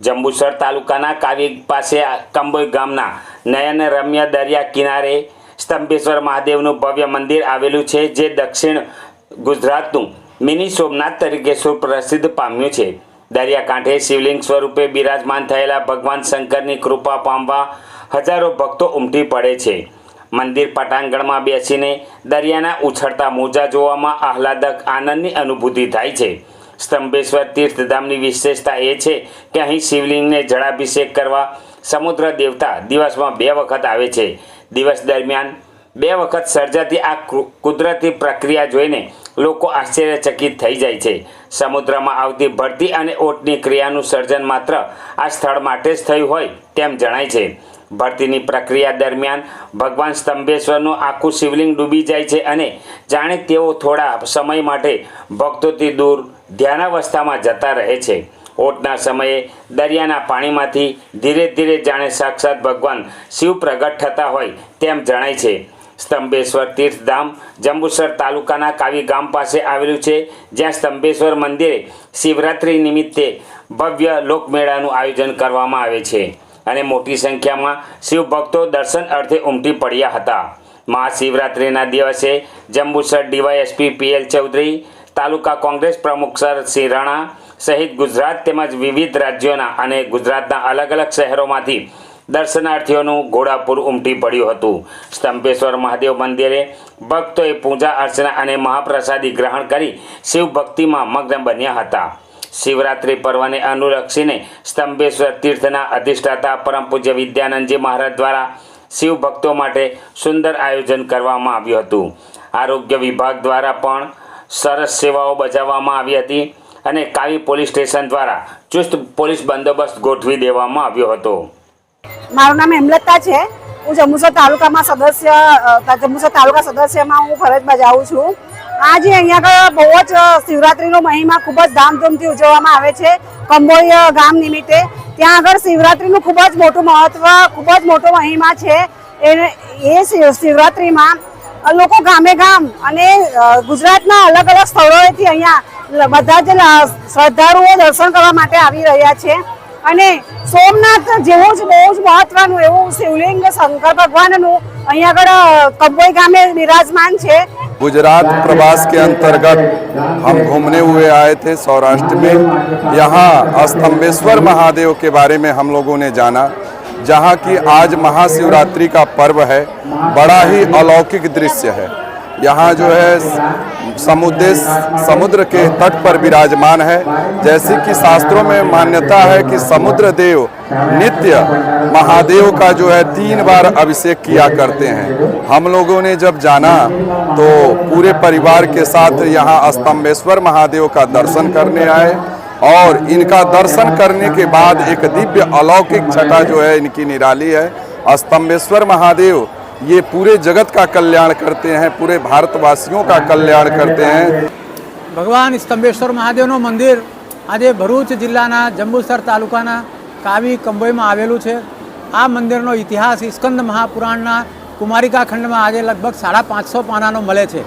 જંબુસર તાલુકાના કાવી પાસે કંબોઈ ગામના નયન રમ્ય દરિયા કિનારે સ્તંભેશ્વર મહાદેવનું ભવ્ય મંદિર આવેલું છે, જે દક્ષિણ ગુજરાતનું મિની સોમનાથ તરીકે સુપ્રસિદ્ધ પામ્યું છે. દરિયાકાંઠે શિવલિંગ સ્વરૂપે બિરાજમાન થયેલા ભગવાન શંકરની કૃપા પામવા હજારો ભક્તો ઉમટી પડે છે. મંદિર પટાંગણમાં બેસીને દરિયાના ઉછળતા મોજા જોવામાં આહલાદક આનંદની અનુભૂતિ થાય છે. સ્તંભેશ્વર તીર્થધામની વિશેષતા એ છે કે અહીં શિવલિંગને જળાભિષેક કરવા સમુદ્ર દેવતા દિવસમાં બે વખત આવે છે. દિવસ દરમિયાન બે વખત સર્જાતી આ કુદરતી પ્રક્રિયા જોઈને લોકો આશ્ચર્યચકિત થઈ જાય છે. સમુદ્રમાં આવતી ભરતી અને ઓટની ક્રિયાનું સર્જન માત્ર આ સ્થળ માટે જ થયું હોય તેમ જણાય છે. ભરતીની પ્રક્રિયા દરમિયાન ભગવાન સ્તંભેશ્વરનું આખું શિવલિંગ ડૂબી જાય છે અને જાણે તેઓ થોડા સમય માટે ભક્તોથી દૂર ધ્યાનાવસ્થામાં જતા રહે છે. ઓટના સમયે દરિયાના પાણીમાંથી ધીરે ધીરે જાણે સાક્ષાત ભગવાન શિવ પ્રગટ થતા હોય તેમ જણાય છે. સ્તંભેશ્વર તીર્થધામ જંબુસર તાલુકાના કાવી ગામ પાસે આવેલું છે, જ્યાં સ્તંભેશ્વર મંદિરે શિવરાત્રિ નિમિત્તે ભવ્ય લોકમેળાનું આયોજન કરવામાં આવે છે અને મોટી સંખ્યામાં શિવભક્તો દર્શન અર્થે ઉમટી પડ્યા હતા. મહાશિવરાત્રિના દિવસે જંબુસર ડીવાયએસપી પીએલ ચૌધરી, તાલુકા કોંગ્રેસ પ્રમુખ સર સિંહ રાણા સહિત ગુજરાત તેમજ વિવિધ રાજ્યોના અને ગુજરાતના અલગ અલગ શહેરોમાંથી દર્શનાર્થીઓનું ઘોડાપુર ઉમટી પડ્યું હતું. સ્તંભેશ્વર મહાદેવ મંદિરે ભક્તોએ પૂજા અર્ચના અને મહાપ્રસાદી ગ્રહણ કરી શિવ ભક્તિમાં મગ્ન બન્યા હતા. શિવરાત્રિ પર્વને અનુલક્ષીને સ્તંભેશ્વર તીર્થના અધિષ્ઠાતા પરમ પૂજ્ય વિદ્યાનંદજી મહારાજ દ્વારા શિવ ભક્તો માટે સુંદર આયોજન કરવામાં આવ્યું હતું. આરોગ્ય વિભાગ દ્વારા પણ સરસ સેવાઓ બજાવવામાં આવી હતી અને કાવી પોલીસ સ્ટેશન દ્વારા ચુસ્ત પોલીસ બંદોબસ્ત ગોઠવી દેવામાં આવ્યો હતો. મારું નામ હેમલતા છે. હું જંબુસર તાલુકામાં સદસ્ય જંબુસર તાલુકા સદસ્યમાં હું ફરજ બજાવું છું. આજે અહીંયા આગળ બહુ જ શિવરાત્રિનો મહિમા ખૂબ જ ધામધૂમથી ઉજવવામાં આવે છે કંબોઈ ગામ નિમિત્તે. ત્યાં આગળ શિવરાત્રીનું ખૂબ જ મોટું મહત્વ, ખૂબ જ મોટો મહિમા છે. એ શિવરાત્રિમાં લોકો ગામે ગામ અને ગુજરાતના અલગ અલગ સ્થળોએથી અહીંયા બધા જ શ્રદ્ધાળુઓ દર્શન કરવા માટે આવી રહ્યા છે. અને સોમનાથ જેવું જ બહુ જ મહત્વનું એવું શિવલિંગ શંકર ભગવાનનું અહીંયા આગળ અ, કંબોઈ ગામે બિરાજમાન છે गुजरात प्रवास के अंतर्गत हम घूमने हुए आए थे सौराष्ट्र में यहाँ स्तंभेश्वर महादेव के बारे में हम लोगों ने जाना जहाँ की आज महाशिवरात्रि का पर्व है बड़ा ही अलौकिक दृश्य है यहाँ जो है समुद्र समुद्र के तट पर विराजमान है। जैसे कि शास्त्रों में मान्यता है कि समुद्र देव नित्य महादेव का जो है तीन बार अभिषेक किया करते हैं। हम लोगों ने जब जाना तो पूरे परिवार के साथ यहाँ स्तंभेश्वर महादेव का दर्शन करने आए और इनका दर्शन करने के बाद एक दिव्य अलौकिक छटा जो है इनकी निराली है। स्तंभेश्वर महादेव ये पूरे जगत का कल्याण करते हैं पूरे भारतवासियों का कल्याण करते हैं ભગવાન સ્તંભેશ્વર મહાદેવનું મંદિર આજે ભરૂચ જિલ્લાના જંબુસર તાલુકાના કાવી કંબોઈમાં આવેલું છે આ મંદિરનો ઇતિહાસ સ્કંદ મહાપુરાણના કુમારિકા ખંડમાં આજે લગભગ સાડા પાંચસો પાનાનો મળે છે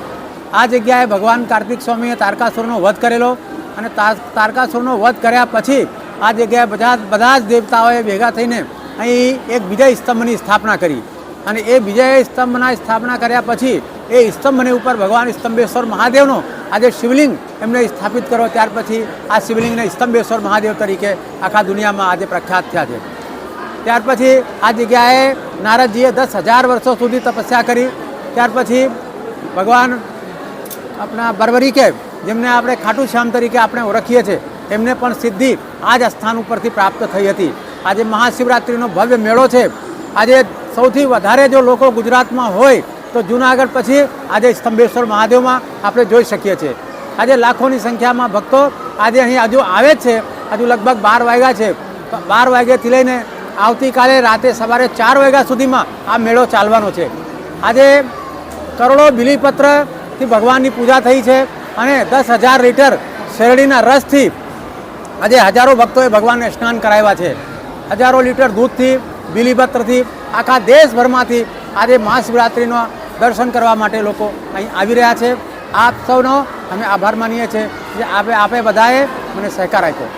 આ જગ્યાએ ભગવાન કાર્તિક સ્વામીએ તારકાસુરનો વધ કરેલો અને તા- તારકાસુરનો વધ કર્યા પછી આ જગ્યાએ બધા બધા જ દેવતાઓએ ભેગા થઈને અહીં એક વિજય સ્તંભની સ્થાપના કરી અને એ વિજય સ્તંભના સ્થાપના કર્યા પછી એ સ્તંભની ઉપર ભગવાન સ્તંભેશ્વર મહાદેવનો આજે શિવલિંગ એમને સ્થાપિત કર્યો. ત્યાર પછી આ શિવલિંગને સ્તંભેશ્વર મહાદેવ તરીકે આખા દુનિયામાં આજે પ્રખ્યાત થયા છે. ત્યાર પછી આ જગ્યાએ નારદજીએ દસ હજાર વર્ષો સુધી તપસ્યા કરી. ત્યાર પછી ભગવાન આપણા બરબરીકે જેમને આપણે ખાટુ શ્યામ તરીકે આપણે ઓળખીએ છીએ, એમને પણ સિદ્ધિ આ જ સ્થાન ઉપરથી પ્રાપ્ત થઈ હતી. આજે મહાશિવરાત્રિનો ભવ્ય મેળો છે. આજે સૌથી વધારે જો લોકો ગુજરાતમાં હોય, તો જુનાગઢ પછી આજે સ્તંભેશ્વર મહાદેવમાં આપણે જોઈ શકીએ છીએ. આજે લાખોની સંખ્યામાં ભક્તો આજે અહીં હજુ આવે જ છે. હજુ લગભગ બાર વાગ્યા છે. બાર વાગ્યાથી લઈને આવતીકાલે રાતે સવારે ચાર વાગ્યા સુધીમાં આ મેળો ચાલવાનો છે. આજે કરોડો બિલીપત્રથી ભગવાનની પૂજા થઈ છે અને દસ હજાર લીટર શેરડીના રસથી આજે હજારો ભક્તોએ ભગવાનને સ્નાન કરાવ્યા છે. હજારો લીટર દૂધથી, બિલીપત્રથી આખા દેશભરમાંથી આજે મહાશિવરાત્રિનો દર્શન કરવા માટે લોકો અહીં આવી રહ્યા છે. આપ સૌનો અમે આભાર માનીએ છીએ જે આપે આપે બધાએ મને સહકાર આપ્યો.